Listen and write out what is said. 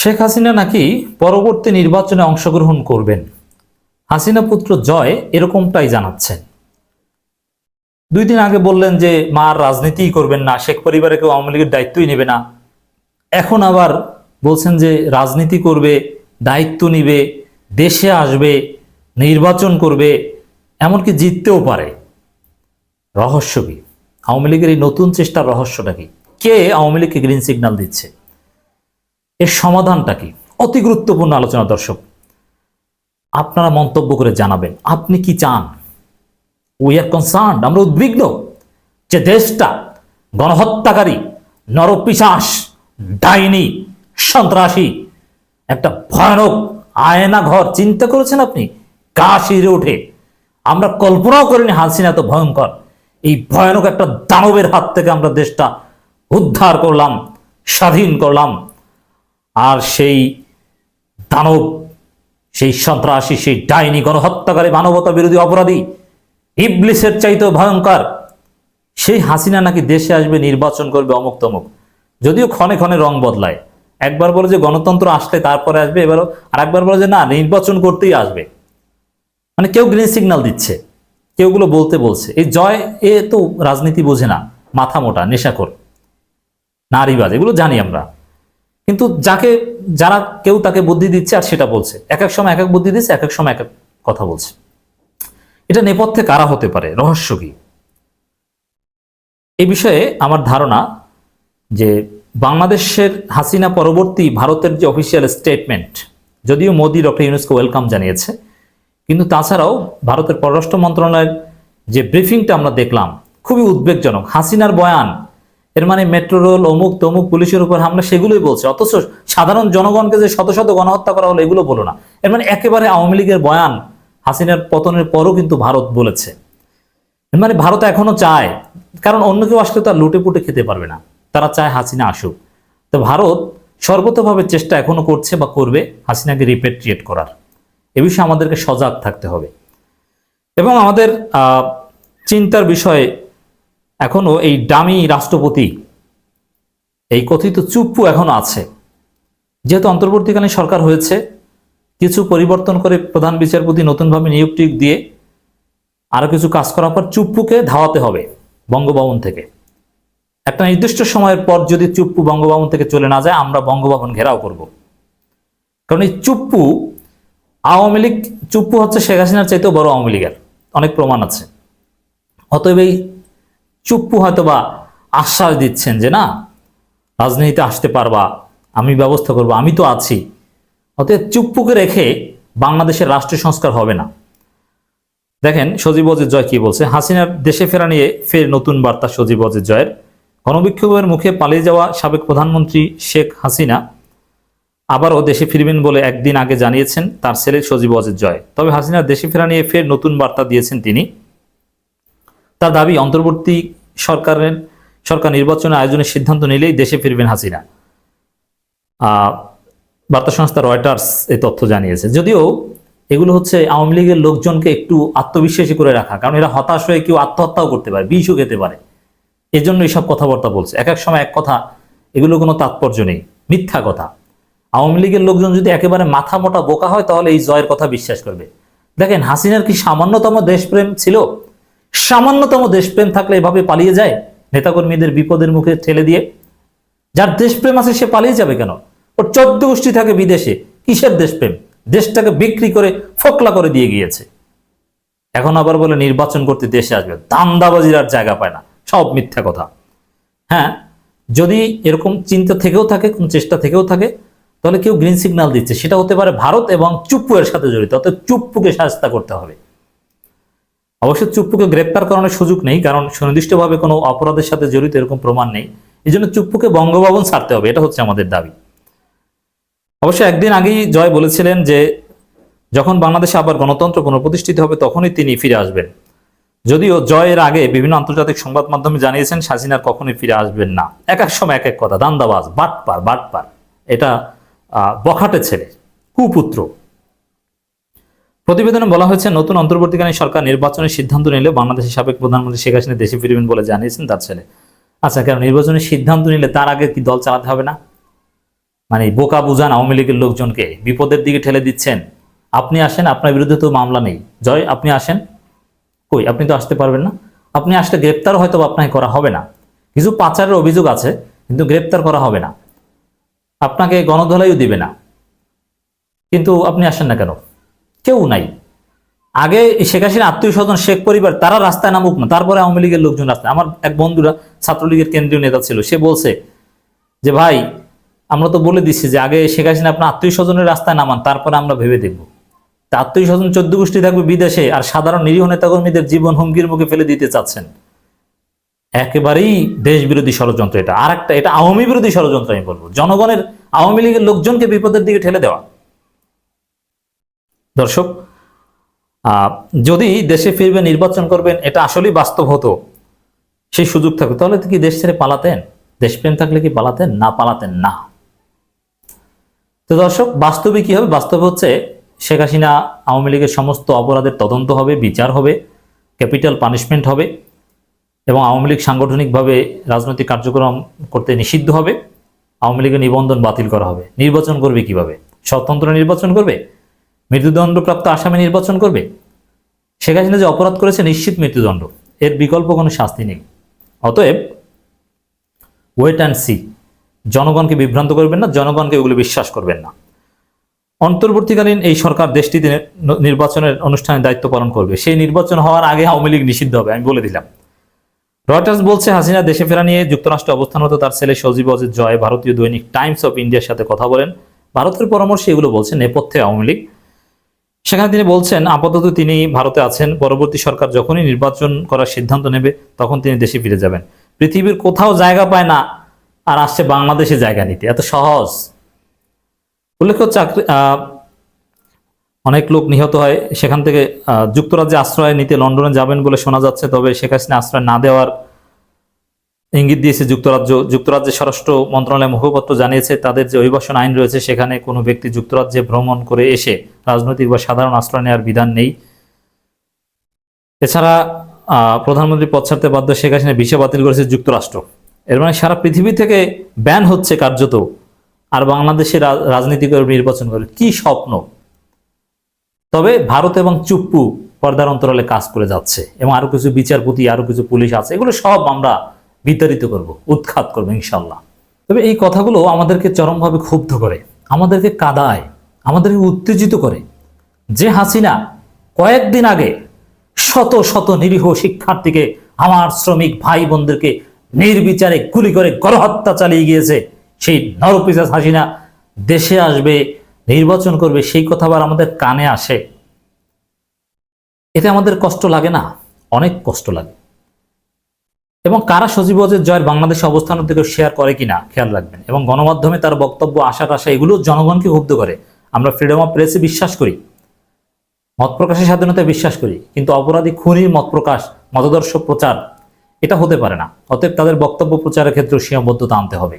শেখ হাসিনা নাকি পরবর্তী নির্বাচনে অংশগ্রহণ করবেন? হাসিনা পুত্র জয় এরকমটাই জানাচ্ছেন। দুই দিন আগে বললেন যে মার রাজনীতিই করবেন না, শেখ পরিবারে কেউ আওয়ামী লীগের দায়িত্বই নেবে না। এখন আবার বলছেন যে, রাজনীতি করবে, দায়িত্ব নিবে, দেশে আসবে, নির্বাচন করবে, এমনকি জিততেও পারে। রহস্য কি? আওয়ামী লীগের এই নতুন চেষ্টার রহস্যটা কি? কে আওয়ামী লীগকে গ্রিন সিগন্যাল দিচ্ছে? এর সমাধানটা কি? অতি গুরুত্বপূর্ণ আলোচনা দর্শক। আপনারা মন্তব্য করে জানাবেন, আপনি কি চান? উই আর কনসার্ন আমরা উদ্বিগ্ন যে দেশটা গণহত্যাকারী, নরপিশাস, ডাইনি, সন্ত্রাসী, একটা ভয়ানক আয়না ঘর চিন্তা করেছেন আপনি? গা শিরে ওঠে? আমরা কল্পনাও করিনি হাসিনা এত ভয়ঙ্কর। এই ভয়ানক একটা দানবের হাত থেকে আমরা দেশটা উদ্ধার করলাম, স্বাধীন করলাম। আর সেই দানব, সেই সন্ত্রাসী, সেই ডাইনি গণহত্যাকারী মানবতা বিরোধী অপরাধী ইবলিসের চাইতেও ভয়ঙ্কর, সেই হাসিনা নাকি দেশে আসবে, নির্বাচন করবে অমুক তমুক। যদিও ক্ষণে ক্ষণে রং বদলায়। একবার বলে যে গণতন্ত্র আসলে তারপরে আসবে, এবারও আর একবার বলে যে না, নির্বাচন করতেই আসবে। মানে কেউ গ্রিন সিগন্যাল দিচ্ছে কেউগুলো বলতে বলছে। এই জয়, এ তো রাজনীতি বোঝে না, মাথা মোটা, নেশাখোর নারীবাদ এগুলো জানি আমরা। কিন্তু যাকে, যারা কেউ তাকে বুদ্ধি দিচ্ছে আর সেটা বলছে। এক এক সময় এক এক বুদ্ধি দিচ্ছে, এক এক সময় এক এক কথা বলছে। এটা নেপথ্যে কারা হতে পারে? রহস্য কি? এই বিষয়ে আমার ধারণা যে বাংলাদেশের হাসিনা পরবর্তী ভারতের যে অফিসিয়াল স্টেটমেন্ট যদিও মোদি ডক্টর ইউনুসকে ওয়েলকাম জানিয়েছে, কিন্তু তাছাড়াও ভারতের পররাষ্ট্র মন্ত্রণালয়ের যে ব্রিফিংটা আমরা দেখলাম, খুবই উদ্বেগজনক। হাসিনার বয়ান এর মানে মেট্রো রোল অমুক তমুক পুলিশের উপর হামলা, সেগুলোই বলছে। অথচ সাধারণ জনগণকে যে শত শত গণহত্যা করা হলো, এগুলো বলো না। এর মানে একেবারে আওয়ামী লীগের বয়ান, হাসিনার পতনের পরও কিন্তু ভারত বলেছে। মানে ভারত এখনও চায়, কারণ অন্য কেউ আসলে তার লুটে পুটে খেতে পারবে না। তারা চায় হাসিনা আসুক। তো ভারত সর্বতভাবে চেষ্টা এখনও করছে বা করবে হাসিনাকে রিপেট্রিয়েট করার। এ বিষয়ে আমাদেরকে সজাগ থাকতে হবে। এবং আমাদের চিন্তার বিষয়ে এখনও এই ডামি রাষ্ট্রপতি, এই কথিত চুপ্পু এখনও আছে। যেহেতু অন্তর্বর্তীকালীন সরকার হয়েছে, কিছু পরিবর্তন করে প্রধান বিচারপতি নতুনভাবে নিয়োগটি দিয়ে আরও কিছু কাজ করার পর চুপ্পুকে ধাওয়াতে হবে বঙ্গভবন থেকে। একটা নির্দিষ্ট সময়ের পর যদি চুপ্পু বঙ্গভবন থেকে চলে না যায়, আমরা বঙ্গভবন ঘেরাও করব। কারণ এই চুপ্পু, আওয়ামী লীগ, চুপ্পু হচ্ছে শেখ হাসিনার চাইতেও বড় আওয়ামী লীগের। অনেক প্রমাণ আছে। অতএব এই চুপ্পু হয়তো বা আশ্বাস দিচ্ছেন যে না, রাজনীতিতে আসতে পারবা, আমি ব্যবস্থা করব, আমি তো আছি। অতএব চুপ্পুকে রেখে বাংলাদেশের রাষ্ট্রীয় সংস্কার হবে না। দেখেন সজীব অজিত জয় কি বলছে? হাসিনার দেশে ফেরা নিয়ে ফের নতুন বার্তা সজীব অজিত জয়ের। গণবিক্ষোভের মুখে পালিয়ে যাওয়া সাবেক প্রধানমন্ত্রী শেখ হাসিনা আবারও দেশে ফিরবেন বলে একদিন আগে জানিয়েছেন তার ছেলে সজীব অজিত জয়। তবে হাসিনার দেশে ফেরা নিয়ে ফের নতুন বার্তা দিয়েছেন তিনি। তার দাবি, অন্তর্বর্তী সরকারের সরকার নির্বাচনে আয়োজনের সিদ্ধান্ত নিলেই দেশে ফিরবেন হাসিনা। বার্তা সংস্থা রয়টার্স এই তথ্য জানিয়েছে। যদিও এগুলো হচ্ছে আওয়ামী লীগের লোকজনকে একটু আত্মবিশ্বাসী করে রাখা, কারণ এরা হতাশ হয়ে কেউ আত্মহত্যাও করতে পারে বিষও খেতে পারে। এজন্য এইসব কথাবার্তা বলছে। এক এক সময় এক কথা, এগুলো কোনো তাৎপর্য নেই, মিথ্যা কথা। আওয়ামী লীগের লোকজন যদি একেবারে মাথা মোটা বোকা হয়, তাহলে এই জয়ের কথা বিশ্বাস করবে। দেখেন, হাসিনার কি সামান্যতম দেশপ্রেম ছিল? সামান্যতম দেশপ্রেম থাকলে এভাবে পালিয়ে যায়? নেতাকর্মীদের বিপদের মুখে ঠেলে দিয়ে? যার দেশপ্রেম আছে, সে পালিয়ে যাবে কেন? ওর চোদ্দ গোষ্ঠী থাকে বিদেশে। কিসের দেশপ্রেম? দেশটাকে বিক্রি করে ফোকলা করে দিয়ে গিয়েছে। এখন আবার বলে নির্বাচন করতে দেশে আসবে। দান্দাবাজির আর জায়গা পায় না। সব মিথ্যা কথা। হ্যাঁ যদি এরকম চিন্তা থেকেও থাকে, কোন চেষ্টা থেকেও থাকে, তাহলে কেউ গ্রিন সিগন্যাল দিচ্ছে। সেটা হতে পারে ভারত এবং চুপ্পু এর সাথে জড়িত। অর্থাৎ চুপ্পুকে সাহায্য করতে হবে। অবশ্য চুপ্পুকে গ্রেপ্তার করানোর সুযোগ নেই, কারণ সুনির্দিষ্টভাবে কোনো অপরাধের সাথে জড়িত এরকম প্রমাণ নেই। এই জন্য চুপ্পুকে বঙ্গভবন ছাড়তে হবে, এটা হচ্ছে আমাদের দাবি। অবশ্য একদিন আগেই জয় বলেছিলেন যে, যখন বাংলাদেশে আবার গণতন্ত্র পুনঃপ্রতিষ্ঠিত হবে, তখনই তিনি ফিরে আসবেন। যদিও জয়ের আগে বিভিন্ন আন্তর্জাতিক সংবাদ মাধ্যমে জানিয়েছেন হাসিনার কখনোই ফিরে আসবেন না। এক এক সময় এক এক কথা, দান্দাবাজ, বাটপার বাটপার। এটা বখাটে ছেলে, কুপুত্র। প্রতিবেদনে বলা হয়েছে, নতুন অন্তর্বর্তীকালীন সরকার নির্বাচনের সিদ্ধান্ত নিলে বাংলাদেশের সাবেক প্রধানমন্ত্রী শেখ হাসিনা দেশে ফিরবেন বলে জানিয়েছেন তার ছেলে। আচ্ছা কেন নির্বাচনের সিদ্ধান্ত নিলে তার আগে কি দল চালাতে হবে না? মানে বোকা বুঝান আওয়ামী লীগের লোকজনকে, বিপদের দিকে ঠেলে দিচ্ছেন। আপনি আসেন, আপনার বিরুদ্ধে তো মামলা নেই। জয়, আপনি আসেন। কই, আপনি তো আসতে পারবেন না। আপনি আসলে গ্রেপ্তার হয়তো আপনাকে করা হবে না। কিছু পাচারের অভিযোগ আছে, কিন্তু গ্রেপ্তার করা হবে না। আপনাকে গণধলাইও দিবে না। কিন্তু আপনি আসেন না কেন? কেউ নাই। আগে শেখ হাসিনা আত্মীয় স্বজন, শেখ পরিবার, তারা রাস্তায় নামুক না। তারপরে আওয়ামী লীগের লোকজন রাস্তায় আমার এক বন্ধুরা ছাত্রলীগের কেন্দ্রীয় নেতা ছিল, সে বলছে যে, ভাই, আমরা তো বলে দিচ্ছি যে, আগে শেখ হাসিনা আপনার আত্মীয় স্বজনের রাস্তায় নামান, তারপরে আমরা ভেবে দেখব। তা আত্মীয় স্বজন চোদ্দ গোষ্ঠী থাকবে বিদেশে, আর সাধারণ নিরীহ নেতাকর্মীদের জীবন হুমকির মুখে ফেলে দিতে চাচ্ছেন। একেবারেই দেশ বিরোধী ষড়যন্ত্র এটা। আর একটা এটা আওয়ামী বিরোধী ষড়যন্ত্র আমি বলব। জনগণের, আওয়ামী লীগের লোকজনকে বিপদের দিকে ঠেলে দেওয়া। দর্শক যদি দেশে ফিরবে, নির্বাচন করবেন, এটা আসলেই বাস্তব হতো। সেই সুযোগ থাকতো। তাহলে কি দেশ ছেড়ে পালাতেন? দেশপ্রেম থাকলে কি পালাতেন? না পালাতেন না। তো দর্শক, বাস্তবে কি হবে? বাস্তবে হচ্ছে, শেখ হাসিনা আওয়ামী লীগের সমস্ত অপরাধের তদন্ত হবে, বিচার হবে, ক্যাপিটাল পানিশমেন্ট হবে এবং আওয়ামী লীগ সাংগঠনিকভাবে রাজনৈতিক কার্যক্রম করতে নিষিদ্ধ হবে। আওয়ামী লীগের নিবন্ধন বাতিল করা হবে। নির্বাচন করবে কীভাবে? স্বতন্ত্র নির্বাচন করবে? মৃত্যুদণ্ডপ্রাপ্ত আসামি নির্বাচন করবে? শেখ হাসিনা যে অপরাধ করেছে নিশ্চিত মৃত্যুদণ্ড। এর বিকল্প কোনো শাস্তি নেই। অতএব ওয়েট অ্যান্ড সি জনগণকে বিভ্রান্ত করবেন না, জনগণকে এগুলো বিশ্বাস করবেন না। অন্তর্বর্তীকালীন এই সরকার দেশটিতে নির্বাচনের অনুষ্ঠানে দায়িত্ব পালন করবে। সেই নির্বাচন হওয়ার আগে আওয়ামী লীগ নিষিদ্ধ হবে, আমি বলে দিলাম। রয়টার্স বলছে, হাসিনা দেশে ফেরা নিয়ে যুক্তরাষ্ট্রে অবস্থানরত তার ছেলে সজীব অজিত জয় ভারতীয় দৈনিক টাইমস অফ ইন্ডিয়ার সাথে কথা বলেন। ভারতের পরামর্শে এগুলো বলছে, নেপথ্যে আওয়ামী লীগ সেখানে তিনি বলছেন, আপাতত তিনি ভারতে আছেন। পরবর্তী সরকার যখনই নির্বাচন করার সিদ্ধান্ত নেবে, তখন তিনি দেশে ফিরে যাবেন। পৃথিবীর কোথাও জায়গা পায় না, আর আসছে বাংলাদেশে জায়গা নিতে। এত সহজ। উল্লেখ্য চাকরি অনেক লোক নিহত হয়। সেখান থেকে যুক্তরাজ্যে আশ্রয় নিতে লন্ডনে যাবেন বলে শোনা যাচ্ছে, তবে শেখ হাসিনা আশ্রয় না দেওয়ার ইঙ্গিত দিয়েছে যুক্তরাজ্য, যুক্তরাজ্যের স্বরাষ্ট্র মন্ত্রণালয়ের মুখপাত্র জানিয়েছে, তাদের যে অভিবাসন আইন রয়েছে, সেখানে কোনো ব্যক্তি যুক্তরাজ্যে ভ্রমণ করে এসে রাজনৈতিক বা সাধারণ আশ্রয় নেওয়ার বিধান নেই। এছাড়া প্রধানমন্ত্রী পদ ছাড়তে বাধ্য শেখ হাসিনা ভিসা বাতিল করেছে যুক্তরাষ্ট্র। এর মানে সারা পৃথিবী থেকে ব্যান হচ্ছে কার্যত আর বাংলাদেশে রা- রাজনীতি করে নির্বাচন করে। কি স্বপ্ন? তবে ভারত এবং চুপ্পু পর্দার অন্তরালে কাজ করে যাচ্ছে এবং আরও কিছু বিচারপতি, আরও কিছু পুলিশ আছে, এগুলো সব আমরা বিতাড়িত করব, উৎখাত করব ইনশাল্লাহ তবে এই কথাগুলো আমাদেরকে চরমভাবে ক্ষুব্ধ করে, আমাদেরকে কাদায়, আমাদেরকে উত্তেজিত করে যে হাসিনা কয়েকদিন আগে শত শত নিরীহ শিক্ষার্থীকে, আমার শ্রমিক ভাই বোনদেরকে নির্বিচারে গুলি করে গণহত্যা চালিয়ে গিয়েছে, সেই নরপিসাস হাসিনা দেশে আসবে, নির্বাচন করবে, সেই কথা আবার আমাদের কানে আসে। এতে আমাদের কষ্ট লাগে না, অনেক কষ্ট লাগে। এবং কারা সজীব অজিত জয়ের বাংলাদেশে অবস্থানের দিকে শেয়ার করে কিনা খেয়াল রাখবেন। এবং গণমাধ্যমে তার বক্তব্য, আশা টাশা এগুলো জনগণকে ক্ষুব্ধ করে। আমরা ফ্রিডম অফ প্রেসে বিশ্বাস করি, মত প্রকাশের স্বাধীনতায় বিশ্বাস করি, কিন্তু অপরাধী খুনির মত প্রকাশ, মতাদর্শ প্রচার, এটা হতে পারে না। অতএব তাদের বক্তব্য প্রচারের ক্ষেত্রে সীমাবদ্ধতা আনতে হবে।